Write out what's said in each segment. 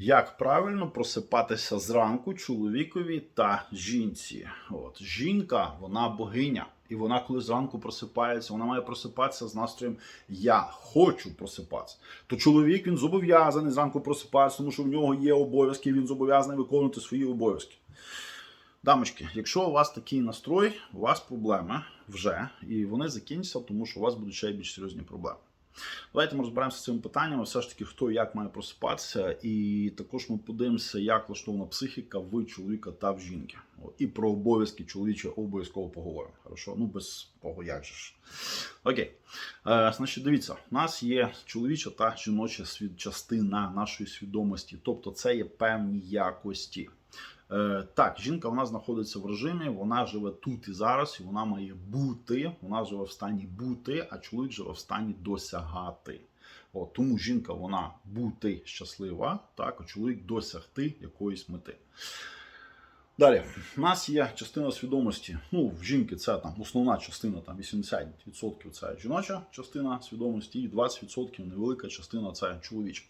Як правильно просипатися зранку чоловікові та жінці? От жінка, вона богиня, і вона, коли зранку просипається, вона має просипатися з настроєм Я хочу просипатися. То чоловік він зобов'язаний зранку просипатися, тому що в нього є обов'язки, він зобов'язаний виконувати свої обов'язки. Дамочки, якщо у вас такий настрой, у вас проблеми вже, і вони закінчаться, тому що у вас будуть ще більш серйозні проблеми. Давайте ми розберемося з цим питанням, все ж таки, хто як має просипатися, і також ми подивимося, як влаштована психіка в чоловіка та в жінки. І про обов'язки чоловічі обов'язково поговоримо. Хорошо? Ну, без того як же ж. Окей. Е, значить, дивіться, у нас є чоловіча та жіноча частина нашої свідомості, тобто це є певні якості. Е, так, жінка вона знаходиться в режимі, вона живе тут і зараз, і вона має бути, вона живе в стані бути, а чоловік живе в стані досягати. От, тому жінка вона бути щаслива, так, а чоловік досягти якоїсь мети. Далі, у нас є частина свідомості. Ну, в жінки це там основна частина, там 80% це жіноча частина свідомості, і 20% невелика частина це чоловіча.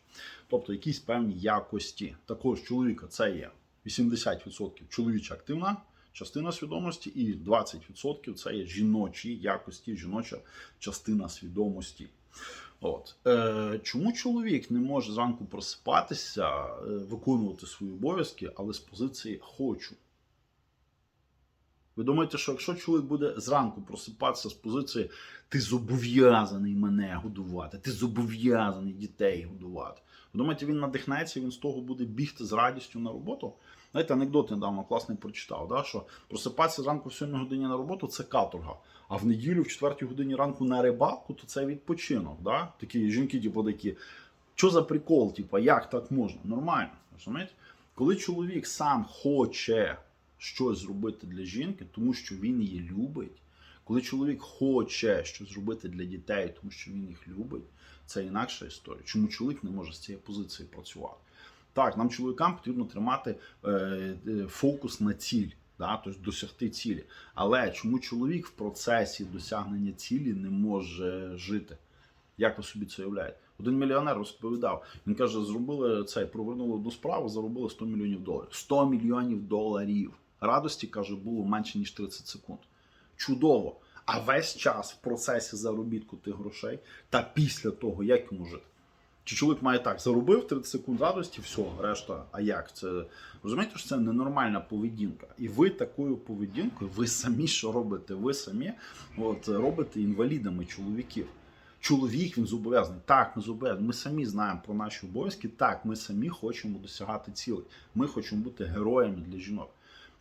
Тобто якісь певні якості. Також чоловіка це є 80% чоловіча активна частина свідомості, і 20% це є жіночі якості, жіноча частина свідомості. От. Е, чому чоловік не може зранку просипатися, е, виконувати свої обов'язки, але з позиції хочу? Ви думаєте, що якщо чоловік буде зранку просипатися з позиції ти зобов'язаний мене годувати, ти зобов'язаний дітей годувати. Ви думаєте, він надихнеться, він з того буде бігти з радістю на роботу? Знаєте, анекдот недавно класний прочитав, да, що просипатися зранку в 7 годині на роботу це каторга, а в неділю в 4 годині ранку на рибалку, то це відпочинок. Да? Такі жінки, типу, такі, що за прикол, типу, як так можна? Нормально. розумієте? Коли чоловік сам хоче щось зробити для жінки, тому що він її любить, коли чоловік хоче щось зробити для дітей, тому що він їх любить, це інакша історія. Чому чоловік не може з цієї позиції працювати? Так, нам чоловікам потрібно тримати е, е, фокус на ціль, да, тобто досягти цілі. Але чому чоловік в процесі досягнення цілі не може жити? Як ви собі це уявляєте? Один мільйонер розповідав. Він каже, зробили це, провернули одну справу, заробили 100 мільйонів доларів. 100 мільйонів доларів. Радості каже, було менше ніж 30 секунд. Чудово! А весь час в процесі заробітку тих грошей та після того, як йому жити. Чи чоловік має так, заробив 30 секунд радості, все, решта, а як? Це розумієте, що це ненормальна поведінка. І ви такою поведінкою, ви самі що робите? Ви самі от, робите інвалідами чоловіків. Чоловік він зобов'язаний. Так, ми зобов'язані. Ми самі знаємо про наші обов'язки. Так, ми самі хочемо досягати цілей. Ми хочемо бути героями для жінок.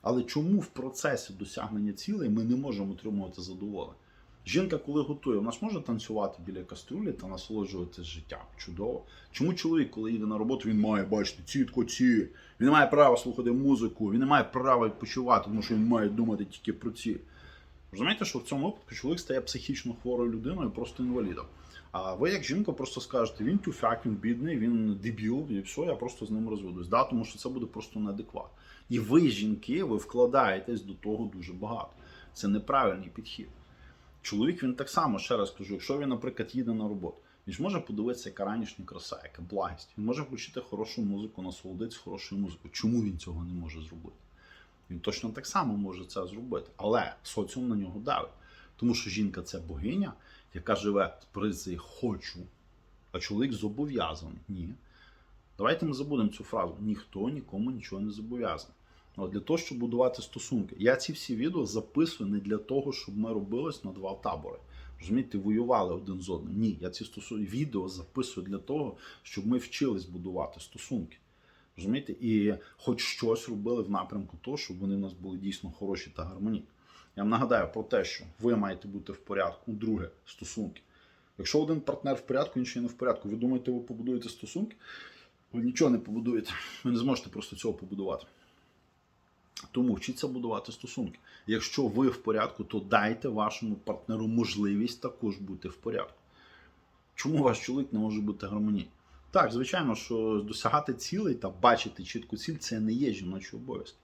Але чому в процесі досягнення цілей ми не можемо отримувати задоволення? Жінка, коли готує, вона ж може танцювати біля каструлі та насолоджуватися життям. Чудово. Чому чоловік, коли йде на роботу, він має бачити цітко ці, він має права слухати музику, він не має права відпочивати, тому що він має думати тільки про ці. Розумієте, що в цьому випадку чоловік стає психічно хворою людиною, просто інвалідом. А ви, як жінка, просто скажете, він тюфяк, він бідний, він дебіл, і все, я просто з ним розводусь. Да? Тому що це буде просто неадекват. І ви, жінки, ви вкладаєтесь до того дуже багато. Це неправильний підхід. Чоловік він так само, ще раз кажу, якщо він, наприклад, їде на роботу, він ж може подивитися, яка ранішня краса, яка благість. Він може включити хорошу музику, насолодитися хорошою музикою. Чому він цього не може зробити? Він точно так само може це зробити, але соціум на нього давить. Тому що жінка це богиня, яка живе з позиції хочу, а чоловік зобов'язаний. Ні. Давайте ми забудемо цю фразу. Ніхто нікому нічого не зобов'язаний. От для того, щоб будувати стосунки. Я ці всі відео записую не для того, щоб ми робились на два табори. Розумієте, воювали один з одним. Ні, я ці стосунки відео записую для того, щоб ми вчились будувати стосунки. Розумієте? І хоч щось робили в напрямку того, щоб вони в нас були дійсно хороші та гармонійні. Я вам нагадаю про те, що ви маєте бути в порядку. Друге, стосунки. Якщо один партнер в порядку, інший не в порядку, ви думаєте, ви побудуєте стосунки? Ви нічого не побудуєте. Ви не зможете просто цього побудувати. Тому вчіться будувати стосунки. Якщо ви в порядку, то дайте вашому партнеру можливість також бути в порядку. Чому ваш чоловік не може бути гармонійним? Так, звичайно, що досягати цілей та бачити чітку ціль це не є жіночі обов'язки.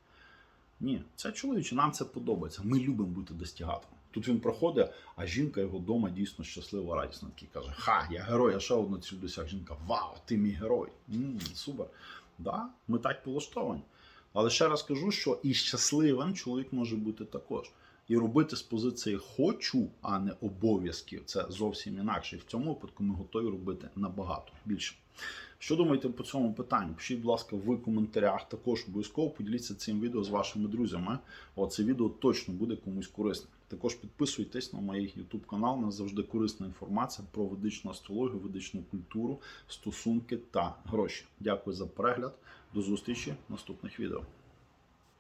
Ні, це чоловіче, нам це подобається. Ми любимо бути достигатором. Тут він проходить, а жінка його вдома дійсно щаслива, радісна. Такий каже: Ха, я герой, я ще одну ціль досяг. Жінка, вау, ти мій герой. м супер. Да, ми так полаштовані. Але ще раз кажу, що і щасливим чоловік може бути також. І робити з позиції хочу, а не обов'язків. Це зовсім інакше. І в цьому випадку ми готові робити набагато більше. Що думаєте по цьому питанню? Пишіть, будь ласка, в коментарях. Також обов'язково поділіться цим відео з вашими друзями. О, це відео точно буде комусь корисне. Також підписуйтесь на мій YouTube канал. Нас завжди корисна інформація про ведичну астрологію, ведичну культуру, стосунки та гроші. Дякую за перегляд. До зустрічі в наступних відео.